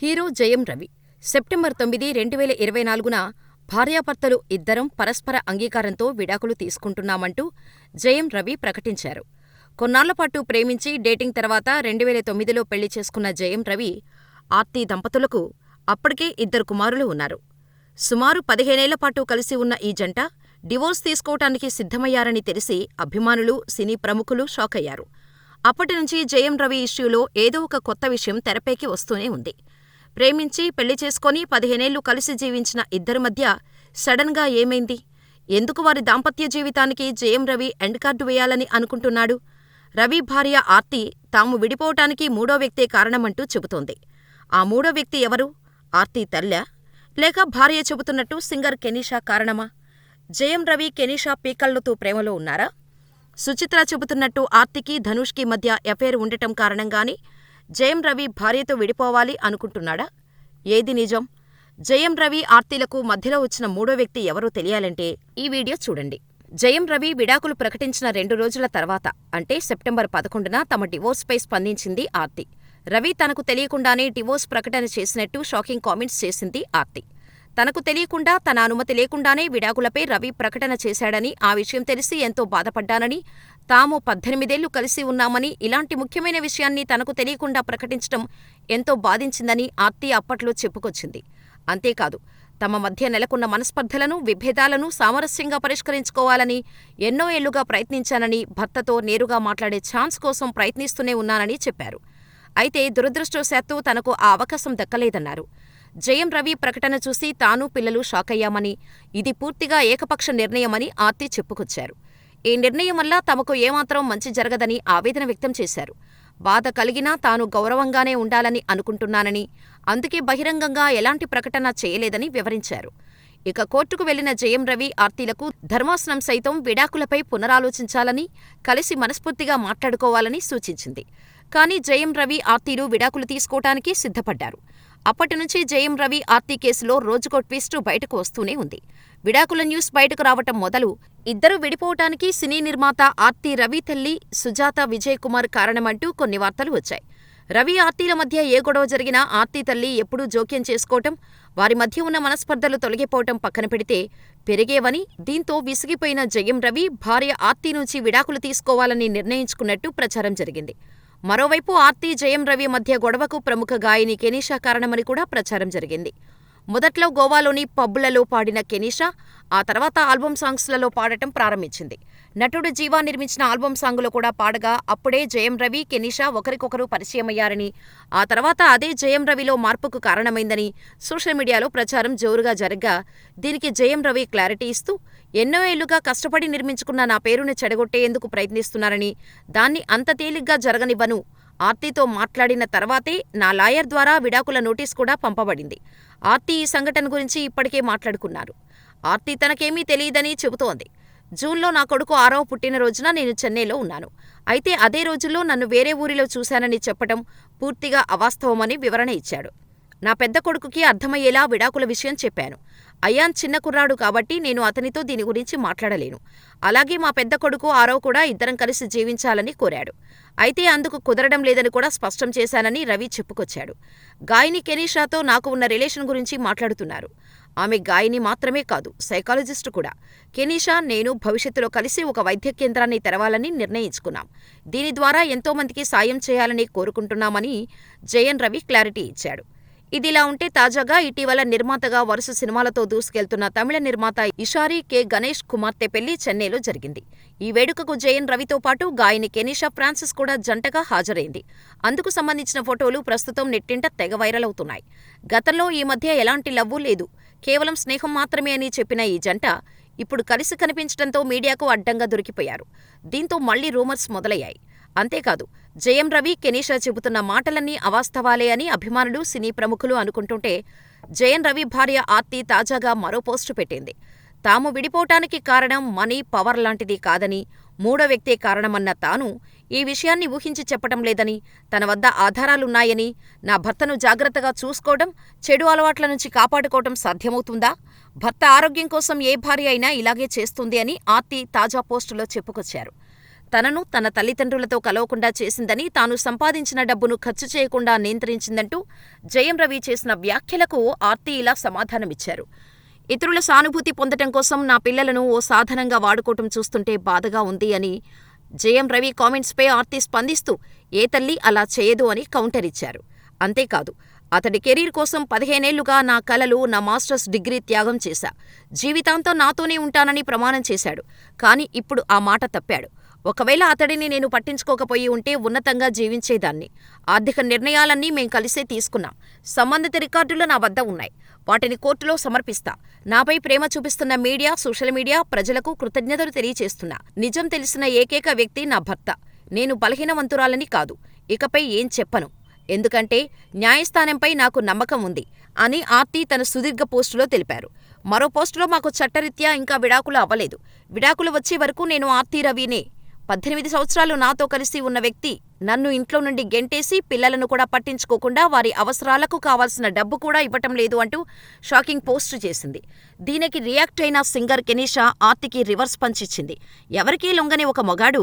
Hero Jayam Ravi September తొమ్మిది రెండు వేల ఇరవై నాలుగున భార్యాభర్తలు ఇద్దరం పరస్పర అంగీకారంతో విడాకులు తీసుకుంటున్నామంటూ జయం రవి ప్రకటించారు. కొన్నాళ్ళపాటు ప్రేమించి డేటింగ్ తర్వాత రెండు వేల తొమ్మిదిలో పెళ్ళి చేసుకున్న జయం రవి, ఆర్తి దంపతులకు అప్పటికే ఇద్దరు కుమారులు ఉన్నారు. సుమారు పదిహేనేళ్ళపాటు కలిసి ఉన్న ఈ జంట డివోర్స్ తీసుకోవటానికి సిద్ధమయ్యారని తెలిసి అభిమానులు, సినీ ప్రముఖులు షాకయ్యారు. అప్పటినుంచి జయం రవి ఇష్యూలో ఏదో ఒక కొత్త విషయం తెరపైకి వస్తూనే ఉంది. ప్రేమించి పెళ్ళి చేసుకొని పదిహేనేళ్ళు కలిసి జీవించిన ఇద్దరి మధ్య సడన్గా ఏమైంది? ఎందుకు వారి దాంపత్య జీవితానికి జయం రవి ఎండ్ కార్డు వేయాలని అనుకుంటున్నాడు? రవి భార్య ఆర్తి తాము విడిపోవటానికి మూడో వ్యక్తే కారణమంటూ చెబుతోంది. ఆ మూడో వ్యక్తి ఎవరు? ఆర్తి తల్లా? లేక భార్య చెబుతున్నట్టు సింగర్ కెనీషా కారణమా? జయం రవి కెనీషా పీకల్లుతూ ప్రేమలో ఉన్నారా? సుచిత్ర చెబుతున్నట్టు ఆర్తికి ధనుష్కి మధ్య ఎఫైర్ ఉండటం కారణంగానే జయం రవి భార్యతో విడిపోవాలి అనుకుంటున్నాడా? ఏది నిజం? జయం రవి ఆర్తిలకు మధ్యలో వచ్చిన మూడో వ్యక్తి ఎవరో తెలియాలంటే ఈ వీడియో చూడండి. జయం రవి విడాకులు ప్రకటించిన రెండు రోజుల తర్వాత అంటే సెప్టెంబర్ పదకొండున తమ డివోర్స్పై స్పందించింది ఆర్తి. రవి తనకు తెలియకుండానే డివోర్స్ ప్రకటన చేసినట్టు షాకింగ్ కామెంట్స్ చేసింది ఆర్తి. తనకు తెలియకుండా తన అనుమతి లేకుండానే విడాకులపై రవి ప్రకటన చేశాడని ఆ విషయం తెలిసి ఎంతో బాధపడ్డానని తాము పద్దెనిమిదేళ్ళు కలిసి ఉన్నామని ఇలాంటి ముఖ్యమైన విషయాన్ని తనకు తెలియకుండా ప్రకటించటం ఎంతో బాధించిందని ఆర్తి అప్పట్లో చెప్పుకొచ్చింది. అంతేకాదు తమ మధ్య నెలకొన్న మనస్పర్ధలను, విభేదాలను సామరస్యంగా పరిష్కరించుకోవాలని ఎన్నో ఏళ్ళుగా ప్రయత్నించానని భర్తతో నేరుగా మాట్లాడే ఛాన్స్ కోసం ప్రయత్నిస్తూనే ఉన్నానని చెప్పారు. అయితే దురదృష్టవశాత్తు తనకు ఆ అవకాశం దక్కలేదన్నారు. జయం రవి ప్రకటన చూసి తాను, పిల్లలు షాకయ్యామని, ఇది పూర్తిగా ఏకపక్ష నిర్ణయమని ఆర్తి చెప్పుకొచ్చారు. ఈ నిర్ణయం వల్ల తమకు ఏమాత్రం మంచి జరగదని ఆవేదన వ్యక్తం చేశారు. బాధ కలిగినా తాను గౌరవంగానే ఉండాలని అనుకుంటున్నానని, అందుకే బహిరంగంగా ఎలాంటి ప్రకటన చేయలేదని వివరించారు. ఇక కోర్టుకు వెళ్ళిన జయం రవి, ఆర్తీలకు ధర్మాసనం సైతం విడాకులపై పునరాలోచించాలని, కలిసి మనస్ఫూర్తిగా మాట్లాడుకోవాలని సూచించింది. కానీ జయం రవి, ఆర్తీలు విడాకులు తీసుకోటానికి సిద్ధపడ్డారు. అప్పటి నుంచి జయం రవి, ఆర్తి కేసులో రోజుకో ట్విస్ట్ బయటకు వస్తూనే ఉంది. విడాకుల న్యూస్ బయటకు రావటం మొదలు ఇద్దరూ విడిపోవటానికి సినీ నిర్మాత ఆర్తి రవి తల్లి సుజాత విజయ్ కుమార్ కారణమంటూ కొన్ని వార్తలు వచ్చాయి. రవి, ఆర్తీల మధ్య ఏ గొడవ జరిగినా ఆర్తి తల్లి ఎప్పుడూ జోక్యం చేసుకోవటం, వారి మధ్య ఉన్న మనస్పర్ధలు తొలగిపోవటం పక్కన పెడితే పెరిగేవని, దీంతో విసిగిపోయిన జయం రవి భార్య ఆర్తి నుంచి విడాకులు తీసుకోవాలని నిర్ణయించుకున్నట్టు ప్రచారం జరిగింది. మరోవైపు ఆర్తి, జయం రవి మధ్య గొడవకు ప్రముఖ గాయని కెనీషా కారణమని కూడా ప్రచారం జరిగింది. మొదట్లో గోవాలోని పబ్బులలో పాడిన కెనిషా ఆ తర్వాత ఆల్బమ్ సాంగ్స్లలో పాడటం ప్రారంభించింది. నటుడు జీవా నిర్మించిన ఆల్బమ్ సాంగులో కూడా పాడగా అప్పుడే జయం రవి, కెనిషా ఒకరికొకరు పరిచయమయ్యారని, ఆ తర్వాత అదే జయం రవిలో మార్పుకు కారణమైందని సోషల్ మీడియాలో ప్రచారం జోరుగా జరగ్గా దీనికి జయం రవి క్లారిటీ ఇస్తూ ఎన్నో ఏళ్ళుగా కష్టపడి నిర్మించుకున్న నా పేరును చెడగొట్టేందుకు ప్రయత్నిస్తున్నారని, దాన్ని అంత తేలిగ్గా జరగనివ్వను ఆర్తితో మాట్లాడిన తర్వాతే నా లాయర్ ద్వారా విడాకుల నోటీస్ కూడా పంపబడింది. ఆర్టీ ఈ సంఘటన గురించి ఇప్పటికే మాట్లాడుకున్నారు. ఆర్టీ తనకేమీ తెలియదని చెబుతోంది. జూన్లో నా కొడుకు ఆరవ పుట్టినరోజున నేను చెన్నైలో ఉన్నాను. అయితే అదే రోజుల్లో నన్ను వేరే ఊరిలో చూశానని చెప్పటం పూర్తిగా అవాస్తవమని వివరణ ఇచ్చాడు. నా పెద్ద కొడుకుకి అర్థమయ్యేలా విడాకుల విషయం చెప్పాను. అయాన్ చిన్న కుర్రాడు కాబట్టి నేను అతనితో దీని గురించి మాట్లాడలేను. అలాగే మా పెద్ద కొడుకు ఆరవ్ కూడా ఇద్దరం కలిసి జీవించాలని కోరాడు. అయితే అందుకు కుదరడం లేదని కూడా స్పష్టం చేశానని రవి చెప్పుకొచ్చాడు. గాయని కెనీషాతో నాకు ఉన్న రిలేషన్ గురించి మాట్లాడుతున్నారు. ఆమె గాయని మాత్రమే కాదు, సైకాలజిస్టు కూడా. కెనీషా నేను భవిష్యత్తులో కలిసి ఒక వైద్య కేంద్రాన్ని తెరవాలని నిర్ణయించుకున్నాం. దీని ద్వారా ఎంతో మందికి సాయం చేయాలని కోరుకుంటున్నామని జయన్ రవి క్లారిటీ ఇచ్చాడు. ఇదిలా ఉంటే తాజాగా ఇటీవల నిర్మాతగా వరుస సినిమాలతో దూసుకెళ్తున్న తమిళ నిర్మాత ఇషారి కె గణేష్ కుమార్తె పెళ్ళి చెన్నైలో జరిగింది. ఈ వేడుకకు జయన్ రవితో పాటు గాయని కెనిషా ఫ్రాన్సిస్ కూడా జంటగా హాజరైంది. అందుకు సంబంధించిన ఫోటోలు ప్రస్తుతం నెట్టింట తెగ వైరల్ అవుతున్నాయి. గతంలో ఈ మధ్య ఎలాంటి లవ్వు లేదు, కేవలం స్నేహం మాత్రమే అని చెప్పిన ఈ జంట ఇప్పుడు కలిసి కనిపించడంతో మీడియాకు అడ్డంగా దొరికిపోయారు. దీంతో మళ్ళీ రూమర్స్ మొదలయ్యాయి. అంతేకాదు జయం రవి, కెనీషా చెబుతున్న మాటలన్నీ అవాస్తవాలే అని అభిమానులు, సినీ ప్రముఖులు అనుకుంటుంటే జయం రవి భార్య ఆర్తి తాజాగా మరో పోస్టు పెట్టింది. తాము విడిపోవటానికి కారణం మనీ, పవర్ లాంటిది కాదని, మూడో వ్యక్తే కారణమన్న తాను ఈ విషయాన్ని ఊహించి చెప్పటం లేదని, తన వద్ద ఆధారాలున్నాయని, నా భర్తను జాగ్రత్తగా చూసుకోవడం, చెడు అలవాట్ల నుంచి కాపాడుకోవటం సాధ్యమవుతుందా? భర్త ఆరోగ్యం కోసం ఏ భార్య అయినా ఇలాగే చేస్తుంది అని ఆర్తి తాజా పోస్టులో చెప్పుకొచ్చారు. తనను తన తల్లిదండ్రులతో కలవకుండా చేసిందని తాను సంపాదించిన డబ్బును ఖర్చు చేయకుండా నియంత్రించిందంటూ జయం రవి చేసిన వ్యాఖ్యలకు ఆర్తి ఇలా సమాధానమిచ్చారు. ఇతరుల సానుభూతి పొందటం కోసం నా పిల్లలను ఓ సాధనంగా వాడుకోవటం చూస్తుంటే బాధగా ఉంది అని జయం రవి కామెంట్స్పై ఆర్తి స్పందిస్తూ ఏ తల్లి అలా చేయదు అని కౌంటర్ ఇచ్చారు. అంతేకాదు అతడి కెరీర్ కోసం పదిహేనేళ్ళుగా నా కలలు నా మాస్టర్స్ డిగ్రీ త్యాగం చేశా. జీవితాంతం నాతోనే ఉంటానని ప్రమాణం చేశాడు. కాని ఇప్పుడు ఆ మాట తప్పాడు. ఒకవేళ అతడిని నేను పట్టించుకోకపోయి ఉంటే ఉన్నతంగా జీవించేదాన్ని. ఆర్థిక నిర్ణయాలన్నీ మేం కలిసే తీసుకున్నాం. సంబంధిత రికార్డులు నా వద్ద ఉన్నాయి. వాటిని కోర్టులో సమర్పిస్తా. నాపై ప్రేమ చూపిస్తున్న మీడియా సోషల్ మీడియా ప్రజలకు కృతజ్ఞతలు తెలియచేస్తున్నా. నిజం తెలిసిన ఏకైక వ్యక్తి నా భర్త. నేను బలహీనవంతురాలని కాదు. ఇకపై ఏం చెప్పను? ఎందుకంటే న్యాయస్థానంపై నాకు నమ్మకం ఉంది అని ఆర్తి తన సుదీర్ఘ పోస్టులో తెలిపారు. మరో పోస్టులో మాకు చట్టరీత్యా ఇంకా విడాకులు అవ్వలేదు. విడాకులు వచ్చే వరకు నేను ఆర్తి రవినే పద్దెనిమిది సంవత్సరాలు నాతో కలిసి ఉన్న వ్యక్తి నన్ను ఇంట్లో నుండి గెంటేసి పిల్లలను కూడా పట్టించుకోకుండా వారి అవసరాలకు కావాల్సిన డబ్బు కూడా ఇవ్వటం లేదు అంటూ షాకింగ్ పోస్ట్ చేసింది. దీనికి రియాక్ట్ అయిన సింగర్ కెనీషా ఆర్తికి రివర్స్ పంచ్ ఇచ్చింది. ఎవరికీ లొంగని ఒక మొగాడు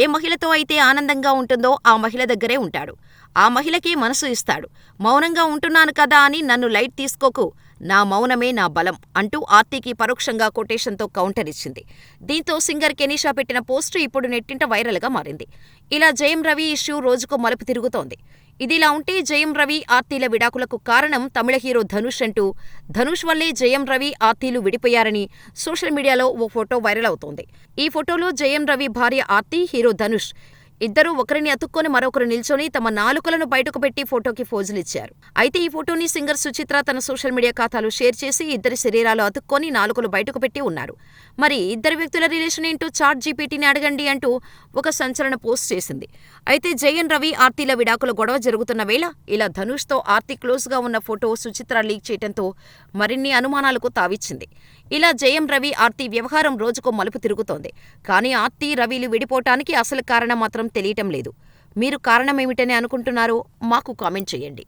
ఏ మహిళతో అయితే ఆనందంగా ఉంటుందో ఆ మహిళ దగ్గరే ఉంటాడు. ఆ మహిళకి మనసు ఇస్తాడు. మౌనంగా ఉంటున్నాను కదా అని నన్ను లైట్ తీసుకోకు. నా మౌనమే నా బలం అంటూ ఆర్తికి పరోక్షంగా కొటేషన్తో కౌంటర్ ఇచ్చింది. దీంతో సింగర్ కెనీషా పెట్టిన పోస్టు ఇప్పుడు నెట్టింట వైరల్గా మారింది. ఇలా జయం రవి ఇష్యూ రోజుకో మలుపు తిరుగుతోంది. ఇదిలా ఉంటే జయం రవి ఆర్తీల విడాకులకు కారణం తమిళ హీరో ధనుష్ అంటూ ధనుష్ వల్లే జయం రవి ఆర్తీలు విడిపోయారని సోషల్ మీడియాలో ఓ ఫోటో వైరల్ అవుతోంది. ఈ ఫోటోలో జయం రవి భార్య ఆర్తి హీరో ధనుష్. ఇద్దరూ ఒకరిని అతుక్కొని మరొకరు నిల్చొని తమ నాలుకలను బయటకు పెట్టి ఫోటోకి ఫోజులిచ్చారు. అయితే ఈ ఫోటోని సింగర్ సుచిత్ర తన సోషల్ మీడియా ఖాతాలో షేర్ చేసి ఇద్దరి శరీరాలు అతుక్కొని నాలుకలు బయటకు పెట్టి ఉన్నారు. మరి ఇద్దరు వ్యక్తుల రిలేషన్ ఏంటో చాట్ జీపీటీని అడగండి అంటూ ఒక సంచలన పోస్ట్ చేసింది. అయితే జయన్ రవి ఆర్తిల విడాకుల గొడవ జరుగుతున్న వేళ ఇలా ధనుష్తో ఆర్తి క్లోజ్గా ఉన్న ఫోటో సుచిత్ర లీక్ చేయడంతో మరిన్ని అనుమానాలకు తావిచ్చింది. ఇలా జయం రవి ఆర్తి వ్యవహారం రోజుకో మలుపు తిరుగుతోంది. కానీ ఆర్తి రవిలు విడిపోవటానికి అసలు కారణం మాత్రం తెలియటం లేదు. మీరు కారణమేమిటని అనుకుంటున్నారో మాకు కామెంట్ చేయండి.